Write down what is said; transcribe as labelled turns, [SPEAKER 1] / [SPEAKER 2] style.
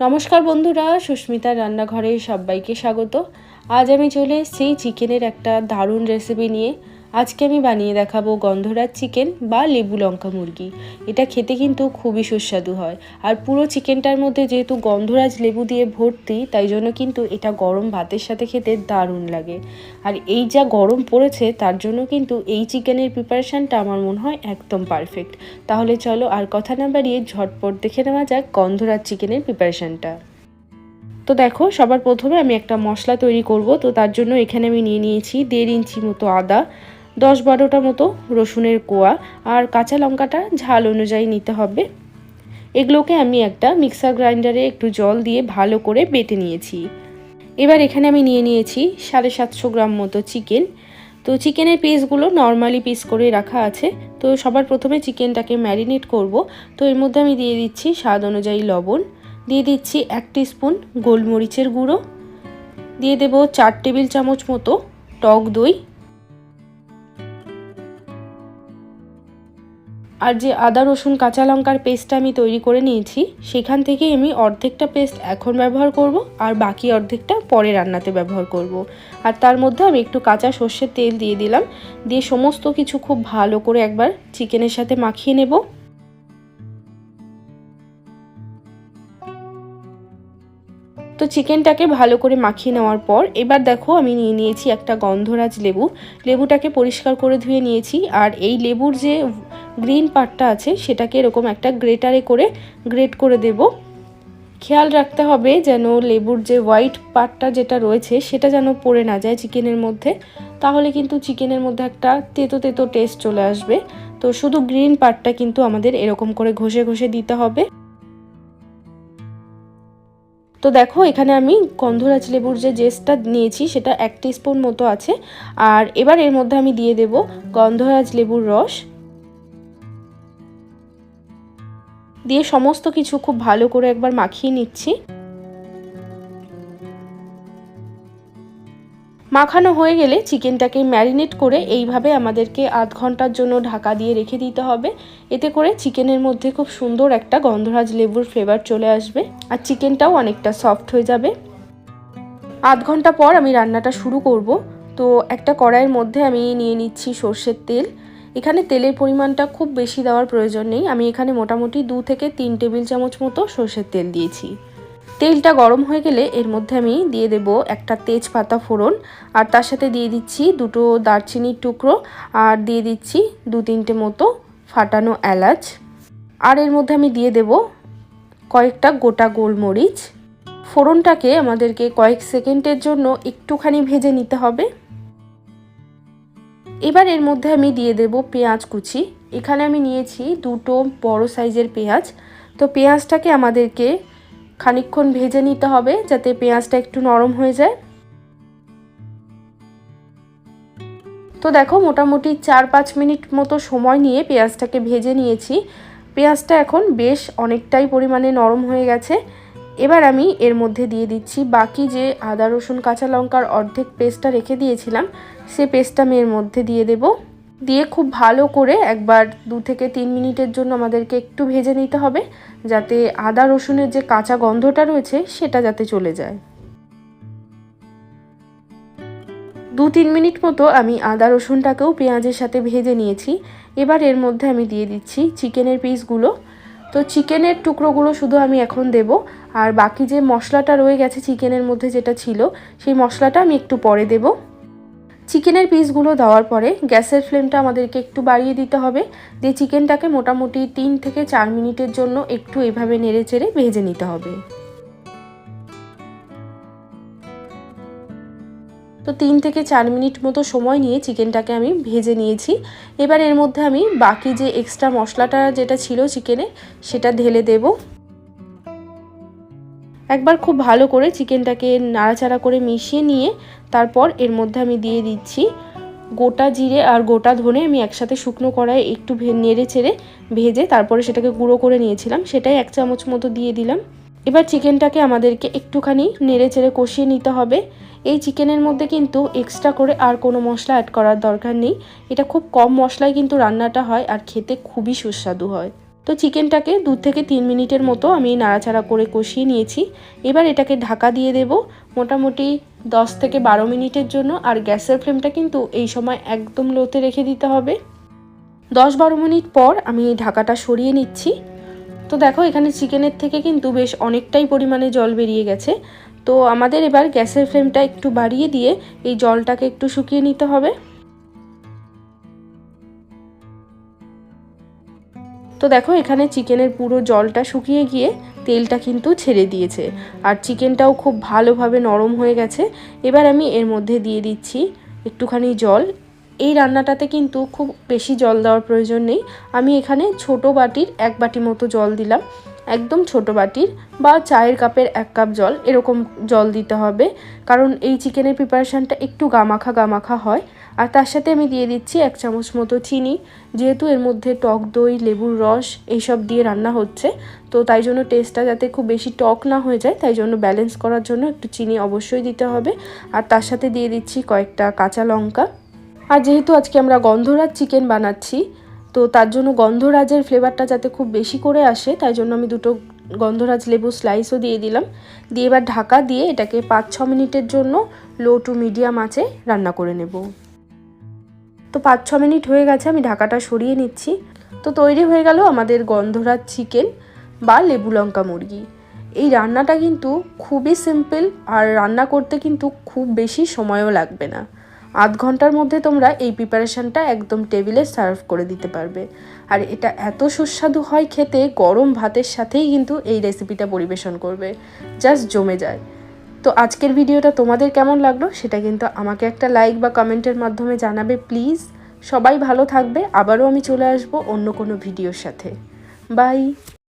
[SPEAKER 1] নমস্কার বন্ধুরা সুস্মিতা রান্নাঘরে সবাইকে স্বাগত। আজ আমি চলে এসেছি চিকেনের একটা দারুণ রেসিপি নিয়ে। আজকে আমি বানিয়ে দেখাবো গন্ধরাজ চিকেন বা লেবু লঙ্কা মুরগি। এটা খেতে কিন্তু খুবই সুস্বাদু হয়। আর পুরো চিকেনটার মধ্যে যেহেতু গন্ধরাজ লেবু দিয়ে ভর্তি, তাই জন্য কিন্তু এটা গরম ভাতের সাথে খেতে দারুণ লাগে। আর এই যা গরম পড়েছে, তার জন্য কিন্তু এই চিকেনের প্রিপারেশানটা আমার মনে হয় একদম পারফেক্ট। তাহলে চলো আর কথা না বাড়িয়ে ঝটপট দেখে নেওয়া যাক গন্ধরাজ চিকেনের প্রিপারেশানটা। তো দেখো, সবার প্রথমে আমি একটা মশলা তৈরি করব। তো তার জন্য এখানে আমি নিয়ে নিয়েছি দেড় ইঞ্চি মতো আদা দশ বারোটা মতো রসুনের কোয়া আর কাঁচা লঙ্কাটা ঝাল অনুযায়ী নিতে হবে। এগুলোকে আমি একটা মিক্সার গ্রাইন্ডারে একটু জল দিয়ে ভালো করে বেটে নিয়েছি। এবার এখানে আমি নিয়ে নিয়েছি সাড়ে সাতশো গ্রাম মতো চিকেন। তো চিকেনের পিসগুলো নর্মালি পিস করে রাখা আছে। তো সবার প্রথমে চিকেনটাকে ম্যারিনেট করব। তো এর মধ্যে আমি দিয়ে দিচ্ছি স্বাদ অনুযায়ী লবণ। দিয়ে দিচ্ছি এক স্পুন গোলমরিচের গুঁড়ো। দিয়ে দেব চার টেবিল চামচ মতো টক দই। আর যে আদা, রসুন, কাঁচা লঙ্কার পেস্টটা আমি তৈরি করে নিয়েছি, সেখান থেকে আমি অর্ধেকটা পেস্ট এখন ব্যবহার করব আর বাকি অর্ধেকটা পরে রান্নাতে ব্যবহার করব। আর তার মধ্যে আমি একটু কাঁচা সর্ষের তেল দিয়ে দিলাম, দিয়ে সমস্ত কিছু খুব ভালো করে একবার চিকেনের সাথে মাখিয়ে নেব তো চিকেনটাকে ভালো করে মাখিয়ে নেওয়ার পর এবার দেখো আমি নিয়ে নিয়েছি একটা গন্ধরাজ লেবু। লেবুটাকে পরিষ্কার করে ধুয়ে নিয়েছি আর এই লেবুর যে গ্রিন পার্টটা আছে সেটাকে এরকম একটা গ্রেটারে করে গ্রেট করে দেব। খেয়াল রাখতে হবে যেন লেবুর যে হোয়াইট পার্টটা যেটা রয়েছে সেটা যেন পড়ে না যায় চিকেনের মধ্যে। তাহলে কিন্তু চিকেনের মধ্যে একটা তেতো তেতো টেস্ট চলে আসবে। তো শুধু গ্রিন পার্টটা কিন্তু আমাদের এরকম করে ঘষে ঘষে দিতে হবে। তো দেখো, এখানে আমি গন্ধরাজ লেবুর যে জেসটা নিয়েছি, সেটা এক স্পুন মতো আছে। আর এবার এর মধ্যে আমি দিয়ে দেব গন্ধরাজ লেবুর রস। দিয়ে সমস্ত কিছু খুব ভালো করে একবার মাখিয়ে নিচ্ছি। মাখানো হয়ে গেলে চিকেনটাকে ম্যারিনেট করে এইভাবে আমাদেরকে আধ ঘণ্টার জন্য ঢাকা দিয়ে রেখে দিতে হবে। এতে করে চিকেনের মধ্যে খুব সুন্দর একটা গন্ধরাজ লেবুর ফ্লেভার চলে আসবে আর চিকেনটাও অনেকটা সফট হয়ে যাবে। আধ ঘণ্টা পর আমি রান্নাটা শুরু করব। তো একটা কড়াইয়ের মধ্যে আমি নিয়ে নিচ্ছি সর্ষের তেল। এখানে তেলের পরিমাণটা খুব বেশি দেওয়ার প্রয়োজন নেই। আমি এখানে মোটামুটি দু থেকে তিন টেবিল চামচ মতো সর্ষের তেল দিয়েছি। তেলটা গরম হয়ে গেলে এর মধ্যে আমি দিয়ে দেব একটা তেজপাতা ফোড়ন, আর তার সাথে দিয়ে দিচ্ছি দুটো দারচিনির টুকরো, আর দিয়ে দিচ্ছি দু তিনটে মতো ফাটানো এলাচ। আর এর মধ্যে আমি দিয়ে দেব কয়েকটা গোটা গোলমরিচ। ফোড়নটাকে আমাদেরকে কয়েক সেকেন্ডের জন্য একটুখানি ভেজে নিতে হবে। এবার এর মধ্যে আমি দিয়ে দেব পেঁয়াজ কুচি। এখানে আমি নিয়েছি দুটো বড় সাইজের পেঁয়াজ। তো পেঁয়াজটাকে আমাদেরকে খানিক্ষণ ভেজে নিতে হবে যাতে পেঁয়াজটা একটু নরম হয়ে যায়। তো দেখো, মোটামুটি চার পাঁচ মিনিট মতো সময় নিয়ে পেঁয়াজটাকে ভেজে নিয়েছি। পেঁয়াজটা এখন বেশ অনেকটাই পরিমাণে নরম হয়ে গেছে। এবার আমি এর মধ্যে দিয়ে দিচ্ছি বাকি যে আদা, রসুন, কাঁচা লঙ্কার অর্ধেক পেস্টটা রেখে দিয়েছিলাম, সে পেস্টটা আমি এর মধ্যে দিয়ে দেব। দিয়ে খুব ভালো করে একবার দু থেকে তিন মিনিটের জন্য আমাদেরকে একটু ভেজে নিতে হবে, যাতে আদা রসুনের যে কাঁচা গন্ধটা রয়েছে সেটা যাতে চলে যায়। দু তিন মিনিট মতো আমি আদা রসুনটাকেও পেঁয়াজের সাথে ভেজে নিয়েছি। এবার এর মধ্যে আমি দিয়ে দিচ্ছি চিকেনের পিসগুলো। তো চিকেনের টুকরোগুলো শুধু আমি এখন দেব, আর বাকি যে মশলাটা রয়ে গেছে চিকেনের মধ্যে যেটা ছিল, সেই মশলাটা আমি একটু পরে দেব। চিকেনের পিসগুলো দেওয়ার পরে গ্যাসের ফ্লেমটা আমাদেরকে একটু বাড়িয়ে দিতে হবে। দিয়ে চিকেনটাকে মোটামুটি তিন থেকে চার মিনিটের জন্য একটু এভাবে নেড়ে চেড়ে ভেজে নিতে হবে। তো তিন থেকে চার মিনিট মতো সময় নিয়ে চিকেনটাকে আমি ভেজে নিয়েছি। এবার এর মধ্যে আমি বাকি যে এক্সট্রা মশলাটা যেটা ছিল চিকেনে, সেটা ঢেলে দেব। একবার খুব ভালো করে চিকেনটাকে নাড়াচাড়া করে মিশিয়ে নিয়ে তারপর এর মধ্যে আমি দিয়ে দিচ্ছি গোটা জিরে আর গোটা ধনে আমি একসাথে শুকনো কড়াই একটু নেড়ে চেড়ে ভেজে তারপরে সেটাকে গুঁড়ো করে নিয়েছিলাম, সেটাই এক চামচ মতো দিয়ে দিলাম। এবার চিকেনটাকে আমাদেরকে একটুখানি নেড়ে চেড়ে কষিয়ে নিতে হবে। এই চিকেনের মধ্যে কিন্তু এক্সট্রা করে আর কোনো মশলা অ্যাড করার দরকার নেই। এটা খুব কম মশলায় কিন্তু রান্নাটা হয় আর খেতে খুবই সুস্বাদু হয়। তো চিকেনটাকে দু থেকে তিন মিনিটের মতো আমি নাড়াচাড়া করে কষিয়ে নিয়েছি। এবার এটাকে ঢাকা দিয়ে দেব মোটামুটি দশ থেকে বারো মিনিটের জন্য। আর গ্যাসের ফ্লেমটা কিন্তু এই সময় একদম লোতে রেখে দিতে হবে। দশ বারো মিনিট পর আমি ঢাকাটা সরিয়ে নিচ্ছি। তো দেখো এখানে চিকেনের থেকে কিন্তু বেশ অনেকটাই পরিমাণে জল বেরিয়ে গেছে। তো আমাদের এবার গ্যাসের ফ্লেমটা একটু বাড়িয়ে দিয়ে এই জলটাকে একটু শুকিয়ে নিতে হবে। তো দেখো, এখানে চিকেনের পুরো জলটা শুকিয়ে গিয়ে তেলটা কিন্তু ছেড়ে দিয়েছে। আর চিকেনটাও খুব ভালোভাবে নরম হয়ে গেছে। এবার আমি এর মধ্যে দিয়ে দিচ্ছি একটুখানি জল। এই রান্নাটাতে কিন্তু খুব বেশি জল দেওয়ার প্রয়োজন নেই। আমি এখানে ছোট বাটির এক বাটি মতো জল দিলাম। একদম ছোট বাটির বা চায়ের কাপের এক কাপ জল, এরকম জল দিতে হবে। কারণ এই চিকেনের প্রিপারেশানটা একটু গামাখা গামাখা হয়। আর তার সাথে আমি দিয়ে দিচ্ছি এক চামচ মতো চিনি, যেহেতু এর মধ্যে টক দই, লেবুর রস এইসব দিয়ে রান্না হচ্ছে, তো তাই জন্য টেস্টটা যাতে খুব বেশি টক না হয়ে যায়, তাই জন্য ব্যালেন্স করার জন্য একটু চিনি অবশ্যই দিতে হবে। আর তার সাথে দিয়ে দিচ্ছি কয়েকটা কাঁচা লঙ্কা। আর যেহেতু আজকে আমরা গন্ধরাজ চিকেন বানাচ্ছি, তো তার জন্য গন্ধরাজের ফ্লেভারটা যাতে খুব বেশি করে আসে, তাই জন্য আমি দুটো গন্ধরাজ লেবু স্লাইসও দিয়ে দিলাম। দিয়ে এবার ঢাকা দিয়ে এটাকে পাঁচ ছ মিনিটের জন্য লো টু মিডিয়াম আঁচে রান্না করে নেব। তো পাঁচ, ছ মিনিট হয়ে গেছে, আমি ঢাকাটা সরিয়ে নিচ্ছি। তো তৈরি হয়ে গেল আমাদের গন্ধরাজ চিকেন বা লেবু লঙ্কা মুরগি। এই রান্নাটা কিন্তু খুবই সিম্পল আর রান্না করতে কিন্তু খুব বেশি সময়ও লাগবে না। আধ ঘণ্টার মধ্যে তোমরা এই প্রিপারেশানটা একদম টেবিলে সার্ভ করে দিতে পারবে। আর এটা এত সুস্বাদু হয় খেতে, গরম ভাতের সাথেই কিন্তু এই রেসিপিটা পরিবেশন করবে। জাস্ট জমে যায়। তো আজকের ভিডিওটা তোমাদের কেমন লাগল সেটা কিন্তু আমাকে একটা লাইক বা কমেন্টের মাধ্যমে জানাবে প্লিজ সবাই ভালো থাকবে, আবারও আমি চলে আসব অন্য কোনো ভিডিওর সাথে। বাই